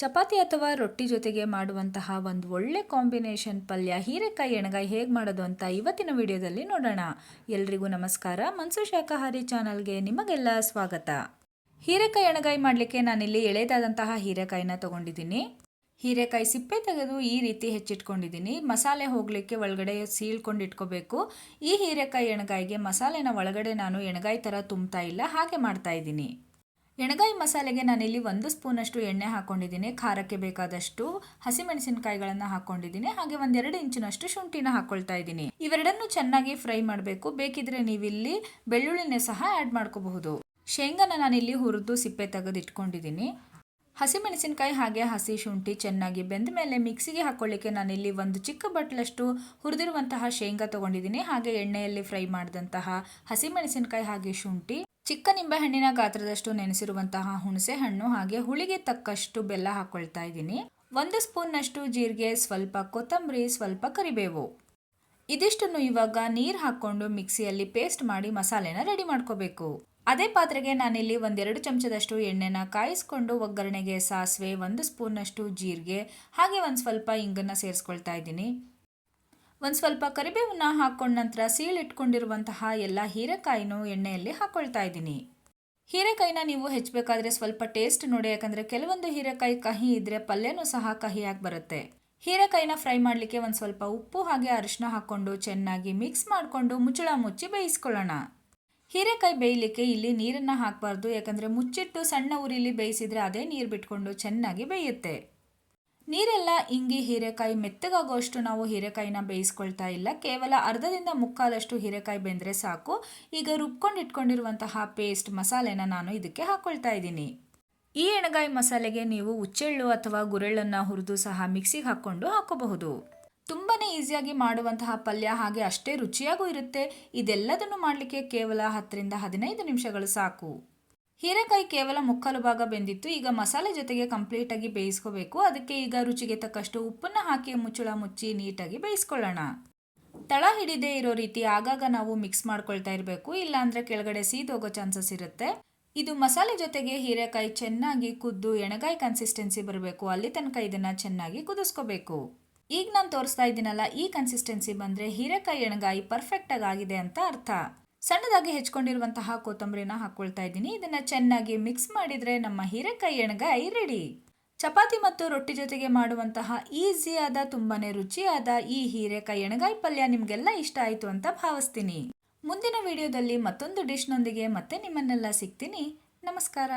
ಚಪಾತಿ ಅಥವಾ ರೊಟ್ಟಿ ಜೊತೆಗೆ ಮಾಡುವಂತಹ ಒಂದು ಒಳ್ಳೆ ಕಾಂಬಿನೇಷನ್ ಪಲ್ಯ ಹೀರೆಕಾಯಿ ಎಣಗಾಯಿ ಹೇಗೆ ಮಾಡೋದು ಅಂತ ಇವತ್ತಿನ ವಿಡಿಯೋದಲ್ಲಿ ನೋಡೋಣ. ಎಲ್ರಿಗೂ ನಮಸ್ಕಾರ. ಮನ್ಸು ಶಾಖಾಹಾರಿ ಚಾನಲ್ಗೆ ನಿಮಗೆಲ್ಲ ಸ್ವಾಗತ. ಹೀರೆಕಾಯಿ ಎಣಗಾಯಿ ಮಾಡಲಿಕ್ಕೆ ನಾನಿಲ್ಲಿ ಎಳೆದಾದಂತಹ ಹೀರೆಕಾಯಿನ ತಗೊಂಡಿದ್ದೀನಿ. ಹೀರೆಕಾಯಿ ಸಿಪ್ಪೆ ತೆಗೆದು ಈ ರೀತಿ ಹೆಚ್ಚಿಟ್ಕೊಂಡಿದ್ದೀನಿ. ಮಸಾಲೆ ಹೋಗಲಿಕ್ಕೆ ಒಳಗಡೆ ಸೀಳ್ಕೊಂಡು ಇಟ್ಕೋಬೇಕು. ಈ ಹೀರೆಕಾಯಿ ಎಣಗಾಯಿಗೆ ಮಸಾಲೆನ ಒಳಗಡೆ ನಾನು ಎಣಗಾಯಿ ಥರ ತುಂಬ್ತಾ ಇಲ್ಲ, ಹಾಗೆ ಮಾಡ್ತಾ ಇದ್ದೀನಿ. ಎಣಗಾಯಿ ಮಸಾಲೆಗೆ ನಾನಿಲ್ಲಿ ಒಂದು ಸ್ಪೂನಷ್ಟು ಎಣ್ಣೆ ಹಾಕ್ಕೊಂಡಿದ್ದೀನಿ ಖಾರಕ್ಕೆ ಬೇಕಾದಷ್ಟು ಹಸಿಮೆಣಸಿನಕಾಯಿಗಳನ್ನು ಹಾಕ್ಕೊಂಡಿದ್ದೀನಿ ಹಾಗೆ ಒಂದೆರಡು ಇಂಚಿನಷ್ಟು ಶುಂಠಿನ ಹಾಕ್ಕೊಳ್ತಾ ಇದ್ದೀನಿ. ಇವೆರಡನ್ನು ಚೆನ್ನಾಗಿ ಫ್ರೈ ಮಾಡಬೇಕು. ಬೇಕಿದ್ರೆ ನೀವಿಲ್ಲಿ ಬೆಳ್ಳುಳ್ಳಿನೇ ಸಹ ಆ್ಯಡ್ ಮಾಡ್ಕೋಬಹುದು. ಶೇಂಗಾನ ನಾನಿಲ್ಲಿ ಹುರಿದು ಸಿಪ್ಪೆ ತೆಗೆದು ಇಟ್ಕೊಂಡಿದ್ದೀನಿ. ಹಸಿಮೆಣಸಿನಕಾಯಿ ಹಾಗೆ ಹಸಿ ಶುಂಠಿ ಚೆನ್ನಾಗಿ ಬೆಂದ ಮೇಲೆ ಮಿಕ್ಸಿಗೆ ಹಾಕ್ಕೊಳ್ಳಿಕ್ಕೆ ನಾನಿಲ್ಲಿ ಒಂದು ಚಿಕ್ಕ ಬಟ್ಲಷ್ಟು ಹುರಿದಿರುವಂತಹ ಶೇಂಗಾ ತೊಗೊಂಡಿದ್ದೀನಿ. ಹಾಗೆ ಎಣ್ಣೆಯಲ್ಲಿ ಫ್ರೈ ಮಾಡಿದಂತಹ ಹಸಿಮೆಣಸಿನಕಾಯಿ ಹಾಗೆ ಶುಂಠಿ ಚಿಕ್ಕ ನಿಂಬೆಹಣ್ಣಿನ ಗಾತ್ರದಷ್ಟು ನೆನೆಸಿರುವಂತಹ ಹುಣಸೆ ಹಣ್ಣು ಹಾಗೆ ಹುಳಿಗೆ ತಕ್ಕಷ್ಟು ಬೆಲ್ಲ ಹಾಕೊಳ್ತಾ ಇದ್ದೀನಿ. ಒಂದು ಸ್ಪೂನ್ನಷ್ಟು ಜೀರಿಗೆ, ಸ್ವಲ್ಪ ಕೊತ್ತಂಬರಿ, ಸ್ವಲ್ಪ ಕರಿಬೇವು. ಇದಿಷ್ಟನ್ನು ಇವಾಗ ನೀರು ಹಾಕ್ಕೊಂಡು ಮಿಕ್ಸಿಯಲ್ಲಿ ಪೇಸ್ಟ್ ಮಾಡಿ ಮಸಾಲೆನ ರೆಡಿ ಮಾಡ್ಕೋಬೇಕು. ಅದೇ ಪಾತ್ರೆಗೆ ನಾನಿಲ್ಲಿ ಒಂದೆರಡು ಚಮಚದಷ್ಟು ಎಣ್ಣೆನ ಕಾಯಿಸ್ಕೊಂಡು ಒಗ್ಗರಣೆಗೆ ಸಾಸಿವೆ, ಒಂದು ಸ್ಪೂನ್ನಷ್ಟು ಜೀರಿಗೆ, ಹಾಗೆ ಒಂದು ಸ್ವಲ್ಪ ಇಂಗನ್ನು ಸೇರಿಸ್ಕೊಳ್ತಾ ಇದ್ದೀನಿ. ಒಂದು ಸ್ವಲ್ಪ ಕರಿಬೇವನ್ನ ಹಾಕೊಂಡ ನಂತರ ಸೀಳಿಟ್ಕೊಂಡಿರುವಂತಹ ಎಲ್ಲ ಹೀರೆಕಾಯಿನೂ ಎಣ್ಣೆಯಲ್ಲಿ ಹಾಕೊಳ್ತಾ ಇದ್ದೀನಿ. ಹೀರೆಕಾಯಿನ ನೀವು ಹೆಚ್ಚಬೇಕಾದ್ರೆ ಸ್ವಲ್ಪ ಟೇಸ್ಟ್ ನೋಡಿ, ಯಾಕಂದರೆ ಕೆಲವೊಂದು ಹೀರೆಕಾಯಿ ಕಹಿ ಇದ್ದರೆ ಪಲ್ಯನೂ ಸಹ ಕಹಿಯಾಗಿ ಬರುತ್ತೆ. ಹೀರೆಕಾಯಿನ ಫ್ರೈ ಮಾಡಲಿಕ್ಕೆ ಒಂದು ಸ್ವಲ್ಪ ಉಪ್ಪು ಹಾಗೆ ಅರಿಶಿನ ಹಾಕ್ಕೊಂಡು ಚೆನ್ನಾಗಿ ಮಿಕ್ಸ್ ಮಾಡಿಕೊಂಡು ಮುಚ್ಚಳ ಮುಚ್ಚಿ ಬೇಯಿಸ್ಕೊಳ್ಳೋಣ. ಹೀರೆಕಾಯಿ ಬೇಯಲಿಕ್ಕೆ ಇಲ್ಲಿ ನೀರನ್ನು ಹಾಕಬಾರ್ದು, ಯಾಕಂದರೆ ಮುಚ್ಚಿಟ್ಟು ಸಣ್ಣ ಉರಿಲಿ ಬೇಯಿಸಿದರೆ ಅದೇ ನೀರು ಬಿಟ್ಕೊಂಡು ಚೆನ್ನಾಗಿ ಬೇಯುತ್ತೆ. ನೀರೆಲ್ಲ ಇಂಗಿ ಹೀರೆಕಾಯಿ ಮೆತ್ತಗಾಗುವಷ್ಟು ನಾವು ಹೀರೆಕಾಯಿನ ಬೇಯಿಸ್ಕೊಳ್ತಾ ಇಲ್ಲ. ಕೇವಲ ಅರ್ಧದಿಂದ ಮುಕ್ಕಾಲಷ್ಟು ಹೀರೆಕಾಯಿ ಬೆಂದರೆ ಸಾಕು. ಈಗ ರುಬ್ಕೊಂಡು ಇಟ್ಕೊಂಡಿರುವಂತಹ ಪೇಸ್ಟ್ ಮಸಾಲೆನ ನಾನು ಇದಕ್ಕೆ ಹಾಕ್ಕೊಳ್ತಾ ಇದ್ದೀನಿ. ಈ ಎಣಗಾಯಿ ಮಸಾಲೆಗೆ ನೀವು ಉಚ್ಚೆಳ್ಳು ಅಥವಾ ಗುರೆಳ್ಳನ್ನು ಹುರಿದು ಸಹ ಮಿಕ್ಸಿಗೆ ಹಾಕ್ಕೊಂಡು ಹಾಕೋಬಹುದು. ತುಂಬಾ ಈಸಿಯಾಗಿ ಮಾಡುವಂತಹ ಪಲ್ಯ ಹಾಗೆ ಅಷ್ಟೇ ರುಚಿಯಾಗೂ ಇರುತ್ತೆ. ಇದೆಲ್ಲದನ್ನು ಮಾಡಲಿಕ್ಕೆ ಕೇವಲ ಹತ್ತರಿಂದ ಹದಿನೈದು ನಿಮಿಷಗಳು ಸಾಕು. ಹೀರೆಕಾಯಿ ಕೇವಲ ಮುಕ್ಕಲು ಭಾಗ ಬೆಂದಿತ್ತು. ಈಗ ಮಸಾಲೆ ಜೊತೆಗೆ ಕಂಪ್ಲೀಟಾಗಿ ಬೇಯಿಸ್ಕೋಬೇಕು. ಅದಕ್ಕೆ ಈಗ ರುಚಿಗೆ ತಕ್ಕಷ್ಟು ಉಪ್ಪನ್ನು ಹಾಕಿ ಮುಚ್ಚುಳ ಮುಚ್ಚಿ ನೀಟಾಗಿ ಬೇಯಿಸ್ಕೊಳ್ಳೋಣ. ತಳ ಹಿಡಿದೇ ಇರೋ ರೀತಿ ಆಗಾಗ ನಾವು ಮಿಕ್ಸ್ ಮಾಡ್ಕೊಳ್ತಾ ಇರಬೇಕು. ಇಲ್ಲಾಂದರೆ ಕೆಳಗಡೆ ಸೀದೋಗೋ ಚಾನ್ಸಸ್ ಇರುತ್ತೆ. ಇದು ಮಸಾಲೆ ಜೊತೆಗೆ ಹೀರೆಕಾಯಿ ಚೆನ್ನಾಗಿ ಕುದ್ದು ಎಣಗಾಯಿ ಕನ್ಸಿಸ್ಟೆನ್ಸಿ ಬರಬೇಕು. ಅಲ್ಲಿ ತನಕ ಇದನ್ನು ಚೆನ್ನಾಗಿ ಕುದಿಸ್ಕೋಬೇಕು. ಈಗ ನಾನು ತೋರಿಸ್ತಾ ಇದ್ದೀನಲ್ಲ, ಈ ಕನ್ಸಿಸ್ಟೆನ್ಸಿ ಬಂದರೆ ಹೀರೆಕಾಯಿ ಎಣಗಾಯಿ ಪರ್ಫೆಕ್ಟಾಗಿ ಆಗಿದೆ ಅಂತ ಅರ್ಥ. ಸಣ್ಣದಾಗಿ ಹೆಚ್ಕೊಂಡಿರುವಂತಹ ಕೊತ್ತಂಬರಿನ ಹಾಕ್ಕೊಳ್ತಾ ಇದ್ದೀನಿ. ಇದನ್ನ ಚೆನ್ನಾಗಿ ಮಿಕ್ಸ್ ಮಾಡಿದ್ರೆ ನಮ್ಮ ಹೀರೆಕಾಯಿ ಎಣ್ಗಾಯಿ ರೆಡಿ ಚಪಾತಿ ಮತ್ತು ರೊಟ್ಟಿ ಜೊತೆಗೆ ಮಾಡುವಂತಹ ಈಸಿಯಾದ ತುಂಬಾನೇ ರುಚಿಯಾದ ಈ ಹೀರೆಕಾಯಿ ಎಣಗಾಯಿ ಪಲ್ಯ ನಿಮಗೆಲ್ಲ ಇಷ್ಟ ಆಯಿತು ಅಂತ ಭಾವಿಸ್ತೀನಿ. ಮುಂದಿನ ವಿಡಿಯೋದಲ್ಲಿ ಮತ್ತೊಂದು ಡಿಶ್ನೊಂದಿಗೆ ಮತ್ತೆ ನಿಮ್ಮನ್ನೆಲ್ಲ ಸಿಗ್ತೀನಿ. ನಮಸ್ಕಾರ.